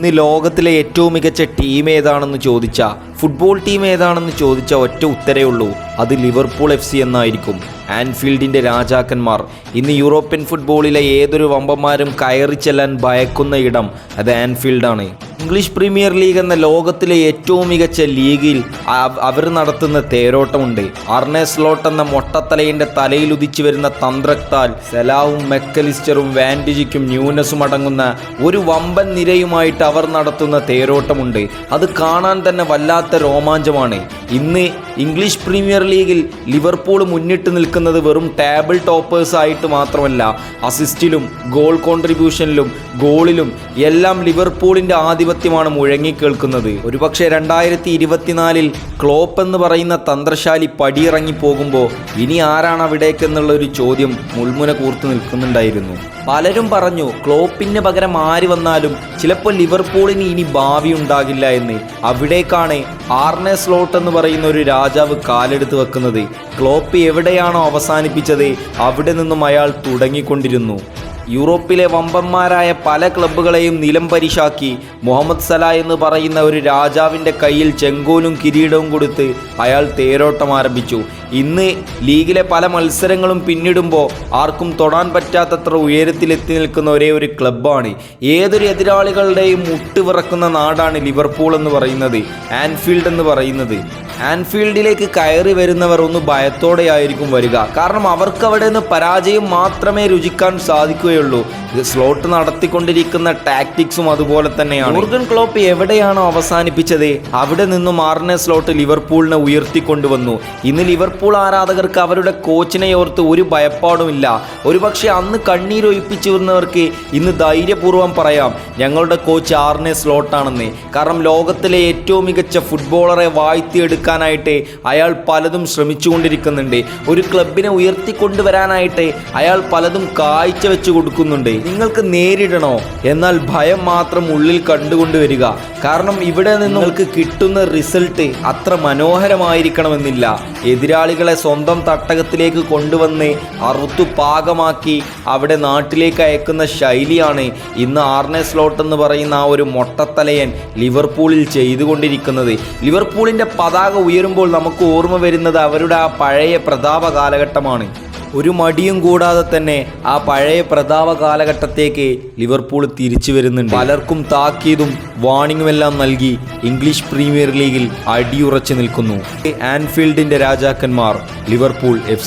ഇന്ന് ലോകത്തിലെ ഏറ്റവും മികച്ച ടീം ഏതാണെന്ന് ചോദിച്ച ഫുട്ബോൾ ടീം ഏതാണെന്ന് ചോദിച്ച ഒറ്റ ഉത്തരേ ഉള്ളൂ. അത് ലിവർപൂൾ എഫ് സി എന്നായിരിക്കും. ആൻഫീൽഡിന്റെ രാജാക്കന്മാർ. ഇന്ന് യൂറോപ്യൻ ഫുട്ബോളിലെ ഏതൊരു വമ്പന്മാരും കയറി ചെല്ലാൻ ഭയക്കുന്ന ഇടം അത് ആൻഫീൽഡാണ്. ഇംഗ്ലീഷ് പ്രീമിയർ ലീഗ് എന്ന ലോകത്തിലെ ഏറ്റവും മികച്ച ലീഗിൽ അവർ നടത്തുന്ന തേരോട്ടമുണ്ട്. അർണേ സ്ലോട്ട് എന്ന മൊട്ടത്തലയിന്റെ തലയിൽ ഉദിച്ചു വരുന്ന തന്ത്രത്താൽ സെലാവും മെക്കലിസ്റ്ററും വാൻഡിജിക്കും ന്യൂനസും അടങ്ങുന്ന ഒരു വമ്പൻ നിരയുമായിട്ട് അവർ നടത്തുന്ന തേരോട്ടമുണ്ട്. അത് കാണാൻ തന്നെ വല്ലാത്ത രോമാഞ്ചമാണ്. ഇന്ന് ഇംഗ്ലീഷ് പ്രീമിയർ ലീഗിൽ ലിവർപൂൾ മുന്നിട്ട് നിൽക്കുന്നത് വെറും ടേബിൾ ടോപ്പേഴ്സ് ആയിട്ട് മാത്രമല്ല അസിസ്റ്റിലും ഗോൾ കോൺട്രിബ്യൂഷനിലും ഗോളിലും എല്ലാം ലിവർപൂളിന്റെ ആധിപത്യമാണ് മുഴങ്ങിക്കേൾക്കുന്നത്. ഒരുപക്ഷെ രണ്ടായിരത്തി ഇരുപത്തിനാലിൽ ക്ലോപ്പ് എന്ന് പറയുന്ന തന്ത്രശാലി പടിയിറങ്ങി പോകുമ്പോൾ ഇനി ആരാണ് അവിടേക്കെന്നുള്ള ഒരു ചോദ്യം മുൾമുന കൂർത്തു നിൽക്കുന്നുണ്ടായിരുന്നു. പലരും പറഞ്ഞു ക്ലോപ്പിന് പകരം ആര് വന്നാലും ചിലപ്പോൾ ലിവർപൂളിന് ഇനി ഭാവി ഉണ്ടാകില്ല എന്ന്. അവിടേക്കാണ് ആർനെ സ്ലോട്ട് എന്ന് പറയുന്ന ഒരു രാജാവ് കാലെടുത്ത് വെക്കുന്നത്. ക്ലോപ്പ് എവിടെയാണോ അവസാനിപ്പിച്ചത് അവിടെ നിന്നും അയാൾ തുടങ്ങിക്കൊണ്ടിരുന്നു. യൂറോപ്പിലെ വമ്പന്മാരായ പല ക്ലബ്ബുകളെയും നിലംപരിശാക്കി മുഹമ്മദ് സല എന്ന് പറയുന്ന ഒരു രാജാവിന്റെ കയ്യിൽ ചെങ്കോലും കിരീടവും കൊടുത്ത് അയാൾ തേരോട്ടം ആരംഭിച്ചു. ഇന്ന് ലീഗിലെ പല മത്സരങ്ങളും പിന്നിടുമ്പോൾ ആർക്കും തൊടാൻ പറ്റാത്തത്ര ഉയരത്തിലെത്തി നിൽക്കുന്ന ഒരേ ഒരു ക്ലബ്ബാണ്. ഏതൊരു എതിരാളികളുടെയും മുട്ടുവിറക്കുന്ന നാടാണ് ലിവർപൂൾ എന്ന് പറയുന്നത് ആൻഫീൽഡ് എന്ന് പറയുന്നത്. ആൻഫീൽഡിലേക്ക് കയറി വരുന്നവർ ഒന്ന് ഭയത്തോടെയായിരിക്കും വരിക. കാരണം അവർക്ക് അവിടെ നിന്ന് പരാജയം മാത്രമേ രുചിക്കാൻ സാധിക്കുകയുള്ളൂ. സ്ലോട്ട് നടത്തിക്കൊണ്ടിരിക്കുന്ന ടാക്ടിക്സും അതുപോലെ തന്നെയാണ്. മുർഗൻ ക്ലോപ്പ് എവിടെയാണോ അവസാനിപ്പിച്ചത് അവിടെ നിന്നും ആറിനെ സ്ലോട്ട് ലിവർപൂളിനെ ഉയർത്തിക്കൊണ്ടുവന്നു. ഇന്ന് ലിവർപൂൾ ആരാധകർക്ക് അവരുടെ കോച്ചിനെ ഓർത്ത് ഒരു ഭയപ്പാടുമില്ല. ഒരുപക്ഷെ അന്ന് കണ്ണീരൊഴിപ്പിച്ചു വന്നവർക്ക് ഇന്ന് ധൈര്യപൂർവം പറയാം ഞങ്ങളുടെ കോച്ച് ആറിനെ സ്ലോട്ടാണെന്ന്. കാരണം ലോകത്തിലെ ഏറ്റവും മികച്ച ഫുട്ബോളറെ വാഴ്ത്തിയെടുക്കാനായിട്ട് അയാൾ പലതും ശ്രമിച്ചുകൊണ്ടിരിക്കുന്നുണ്ട്. ഒരു ക്ലബിനെ ഉയർത്തിക്കൊണ്ടുവരാനായിട്ട് അയാൾ പലതും കാഴ്ച വെച്ച് കൊടുക്കുന്നുണ്ട്. നിങ്ങൾക്ക് നേരിടണോ? എന്നാൽ ഭയം മാത്രം ഉള്ളിൽ കണ്ടുകൊണ്ടുവരിക. കാരണം ഇവിടെ നിന്ന് നിങ്ങൾക്ക് കിട്ടുന്ന റിസൾട്ട് അത്ര മനോഹരമായിരിക്കണമെന്നില്ല. എതിരാളികളെ സ്വന്തം തട്ടകത്തിലേക്ക് കൊണ്ടുവന്ന് അറുത്തു പാകമാക്കി അവിടെ നാട്ടിലേക്ക് അയക്കുന്ന ശൈലിയാണ് ഇന്ന് ആർനെ സ്ലോട്ട് എന്ന് പറയുന്ന ആ ഒരു മൊട്ടത്തലയൻ ലിവർപൂളിൽ ചെയ്തുകൊണ്ടിരിക്കുന്നത്. ലിവർപൂളിന്റെ പതാക ഉയരുമ്പോൾ നമുക്ക് ഓർമ്മ വരുന്നത് അവരുടെ ആ പഴയ പ്രതാപ കാലഘട്ടമാണ് ഒരു മടിയും കൂടാതെ തന്നെ ആ പഴയ പ്രതാപ കാലഘട്ടത്തേക്ക് ലിവർപൂൾ തിരിച്ചു വരുന്നുണ്ട്. പലർക്കും താക്കീതും വാണിങ്ങുമെല്ലാം നൽകി ഇംഗ്ലീഷ് പ്രീമിയർ ലീഗിൽ അടിയുറച്ചു നിൽക്കുന്നു. ആൻഫീൽഡിന്റെ രാജാക്കന്മാർ ലിവർപൂൾ എഫ്